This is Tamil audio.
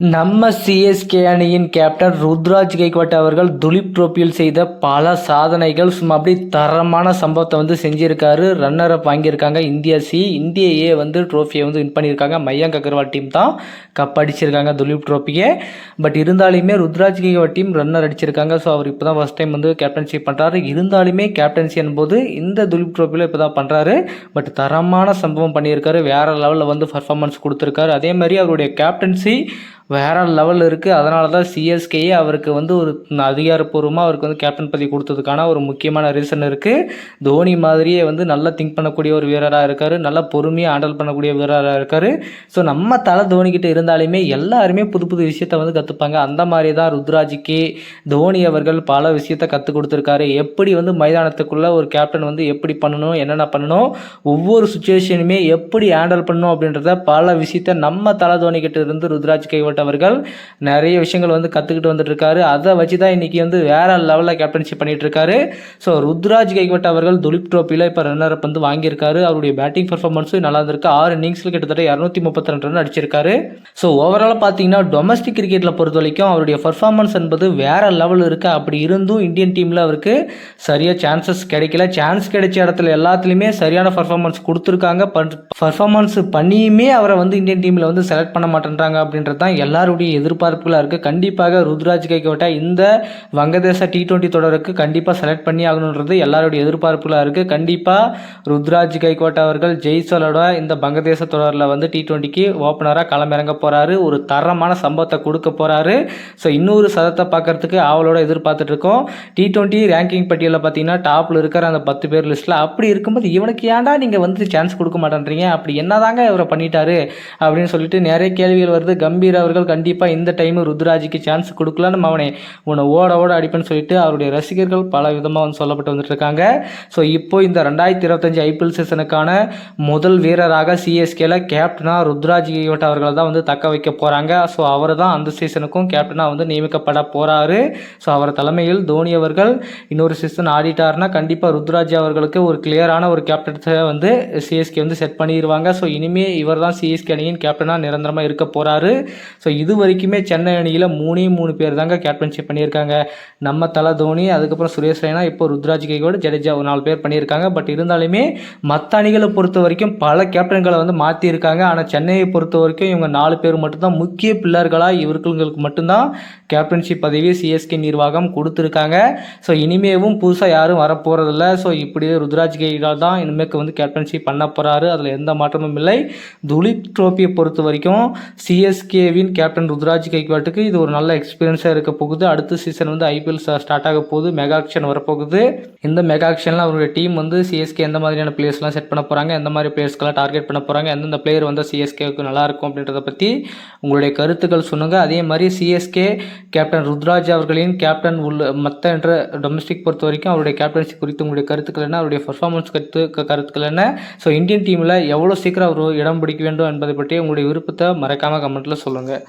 நம்ம சிஎஸ்கே அணியின் கேப்டன் ருத்ராஜ் கைக்வாட் அவர்கள் துலீப் ட்ரோப்பியில் செய்த பல சாதனைகள். சும்மா அப்படி தரமான சம்பவத்தை வந்து செஞ்சிருக்காரு. ரன்னர் அப் வாங்கியிருக்காங்க. இந்தியா சி இந்திய ஏ வந்து ட்ரோஃபியை வந்து வின் பண்ணியிருக்காங்க. மயங்க் அகர்வால் டீம் தான் கப் அடிச்சிருக்காங்க துலீப் ட்ரோஃபியை பட் இருந்தாலுமே ருத்ராஜ் கைக்வாட் டீம் ரன்னர் அடிச்சிருக்காங்க. ஸோ அவர் இப்போ தான் ஃபஸ்ட் டைம் வந்து கேப்டன்ஷிப் பண்ணுறாரு இருந்தாலுமே கேப்டன்சி என்பது இந்த துலீப் ட்ரோஃபியில் இப்போ தான் பண்ணுறாரு பட் தரமான சம்பவம் பண்ணியிருக்காரு. வேறு லெவலில் வந்து பர்ஃபார்மன்ஸ் கொடுத்துருக்காரு. அதே மாதிரி அவருடைய கேப்டன்சி வேற லெவலில் இருக்குது அதனால தான் சிஎஸ்கேயே அவருக்கு வந்து ஒரு அதிகாரப்பூர்வமாக அவருக்கு வந்து கேப்டன் பதவி கொடுத்ததுக்கான ஒரு முக்கியமான ரீசன் இருக்குது தோனி மாதிரியே வந்து நல்லா திங்க் பண்ணக்கூடிய ஒரு வீரராக இருக்கார். நல்லா பொறுமையாக ஹேண்டில் பண்ணக்கூடிய வீரராக இருக்கார். ஸோ நம்ம தலை தோனிக்கிட்ட இருந்தாலுமே எல்லாருமே புது புது விஷயத்த வந்து கற்றுப்பாங்க அந்த மாதிரி தான் ருத்ராஜிக்கு தோனி அவர்கள் பல விஷயத்த கற்றுக் கொடுத்துருக்காரு. எப்படி வந்து மைதானத்துக்குள்ளே ஒரு கேப்டன் வந்து எப்படி பண்ணணும் என்னென்ன பண்ணணும் ஒவ்வொரு சுச்சுவேஷனுமே எப்படி ஹேண்டில் பண்ணணும் அப்படின்றத பல விஷயத்த நம்ம தலை தோனிக்கிட்ட இருந்து ருத்ராஜ் கைவிட்ட அவர்கள் நிறைய விஷயங்கள் வந்து கற்றுக்கிட்டு வந்துட்டுருக்காரு. அதை வச்சு தான் இன்றைக்கி வந்து வேறு லெவலில் கேப்டன்ஷிப் பண்ணிகிட்ருக்காரு ஸோ ருத்ராஜ் கைவட் அவர்கள் துலிப் ட்ரோப்பியில் இப்போ ரன்னர் அப் வந்து வாங்கியிருக்காரு. அவருடைய பேட்டிங் பர்ஃபார்மன்ஸும் நல்லா இருந்திருக்கு. ஆறு இன்னிங்ஸில் கிட்டத்தட்ட இரநூத்தி முப்பத்தி ரெண்டு ரன் அடிச்சிருக்காரு. ஸோ ஓவரால் பார்த்தீங்கன்னா டொமஸ்டிக் கிரிக்கெட்டில் பொறுத்த வரைக்கும் அவருடைய பர்ஃபார்மன்ஸ் என்பது வேறு லெவல் இருக்குது அப்படி இருந்தும் இந்தியன் டீமில் அவருக்கு சரியாக சான்சஸ் கிடைக்கல. சான்ஸ் கிடைச்ச இடத்துல எல்லாத்துலேயுமே சரியான பர்ஃபார்மன்ஸ் கொடுத்துருக்காங்க. பர்ஃபார்மன்ஸ் பண்ணியுமே அவரை வந்து இந்தியன் டீமில் வந்து செலக்ட் பண்ண மாட்டேன்றாங்க அப்படின்றது தான் எல்லாருடைய எதிர்பார்ப்புகளாக இருக்குது கண்டிப்பாக ருத்ராஜ் கைகோட்டா இந்த வங்கதேச டி ட்வெண்ட்டி தொடருக்கு கண்டிப்பாக செலக்ட் பண்ணி ஆகணுன்றது எல்லாருடைய எதிர்பார்ப்புகளாக இருக்குது கண்டிப்பாக ருத்ராஜ் கைகோட்டா அவர்கள் ஜெய்சலோட இந்த வங்கதேச தொடரில் வந்து டி டுவெண்ட்டிக்கு ஓப்பனராக களமிறங்க போகிறாரு ஒரு தரமான சம்பவத்தை கொடுக்க போகிறாரு ஸோ இன்னொரு சதத்தை பார்க்கறதுக்கு அவளோட எதிர்பார்த்துட்டு இருக்கோம். டி டுவெண்ட்டி ரேங்கிங் பட்டியலில் பார்த்தீங்கன்னா டாப்பில் இருக்கிற அந்த பத்து பேர் லிஸ்ட்டில் அப்படி இருக்கும்போது இவனுக்கு ஏன்டா நீங்கள் வந்து சான்ஸ் கொடுக்க மாட்டேன்றீங்க? அப்படி என்னதாங்க இவரை பண்ணிட்டாரு? அப்படின்னு சொல்லிட்டு நிறைய கேள்விகள் வருது. கம்பீர் அவர்கள் கண்டிப்பாக இந்த டைம் ருத்ராஜிக்கு சான்ஸ் கொடுக்கல நம்ம அவனை உன்னை ஓட ஓட அடிப்பேன்னு சொல்லிட்டு அவருடைய ரசிகர்கள் பல விதமாக வந்து சொல்லப்பட்டு வந்துட்டு இருக்காங்க ஸோ இப்போ இந்த ரெண்டாயிரத்தி இருபத்தஞ்சு ஐபிஎல் சீசனுக்கான முதல் வீரராக சிஎஸ்கேல கேப்டனாக ருத்ராஜ் கைவட் அவர்களை தான் வந்து தக்க வைக்க போகிறாங்க ஸோ அவர் தான் அந்த சீசனுக்கும் கேப்டனாக வந்து நியமிக்கப்பட போகிறாரு ஸோ அவர் தலைமையில் தோனி அவர்கள் இன்னொரு சீசன் ஆடிட்டார்னா கண்டிப்பாக ருத்ராஜ் அவர்களுக்கு ஒரு கிளியரான ஒரு கேப்டன்ஸை வந்து சிஎஸ்கே வந்து செட் பண்ணிடுவாங்க ஸோ இனிமே இவர் தான் சிஎஸ்கே அணியின் கேப்டனாக நிரந்தரமாக இருக்க போகிறாரு ஸோ இது வரைக்குமே சென்னை அணியில் மூணே மூணு பேர் தாங்க கேப்டன்ஷிப் பண்ணியிருக்காங்க. நம்ம தலை தோனி அதுக்கப்புறம் சுரேஷ் ரெய்னா இப்போ ருத்ராஜ் கைகோடு ஜடேஜா ஒரு நாலு பேர் பண்ணியிருக்காங்க. பட் இருந்தாலுமே மற்ற அணிகளை பொறுத்த வரைக்கும் பல கேப்டன்களை வந்து மாற்றியிருக்காங்க ஆனால் சென்னையை பொறுத்த வரைக்கும் இவங்க நாலு பேர் மட்டும்தான் முக்கிய பில்லர்களாக இவர்களுக்கு மட்டும்தான் கேப்டன்ஷிப் பதவி சிஎஸ்கே நிர்வாகம் கொடுத்துருக்காங்க. ஸோ இனிமேவும் புதுசாக யாரும் வரப்போகிறதில்ல ஸோ இப்படி ருத்ராஜ் கைகால் தான் இனிமேக்கு வந்து கேப்டன்ஷிப் பண்ண போகிறாரு அதில் எந்த மாற்றமும் இல்லை. துலீப் ட்ரோஃபியை பொறுத்த வரைக்கும் சிஎஸ்கேவின் கேப்டன் ருத்ராஜ் கைக்வாட்டுக்கு இது ஒரு நல்ல எக்ஸ்பீரியன்ஸாக இருக்க போகுது. அடுத்த சீசன் வந்து ஐபிஎல் ஸ்டார்ட் ஆக போகுது. மெகா ஆக்ஷன் வரப்போகுது. இந்த மெகா ஆக்ஷனில் அவருடைய டீம் வந்து சிஎஸ்கே எந்த மாதிரியான பிளேயர்ஸ்லாம் செட் பண்ண போகிறாங்க எந்த மாதிரி பிளேயர்ஸ்க்கெல்லாம் டார்கெட் பண்ண போகிறாங்க எந்தெந்த பிளேயர் வந்து சிஎஸ்கேவுக்கு நல்லா இருக்கும் அப்படின்றத பற்றி உங்களுடைய கருத்துக்கள் சொல்லுங்கள் அதே மாதிரி சிஎஸ்கே கேப்டன் ருத்ராஜ் அவர்களின் கேப்டன் உள்ள மற்ற என்ற டொமஸ்டிக் பொறுத்த வரைக்கும் அவருடைய கேப்டன்சி குறித்து உங்களுடைய கருத்துக்கள் என்ன அவருடைய பர்ஃபார்மன்ஸ் கருத்து கருத்துக்கள் என்ன? ஸோ இந்தியன் டீமில் எவ்வளோ சீக்கிரம் அவர் இடம் பிடிக்க வேண்டும் என்பதை பற்றி உங்களுடைய விருப்பத்தை மறக்காமல் கமெண்ட்டில் சொல்லுங்கள்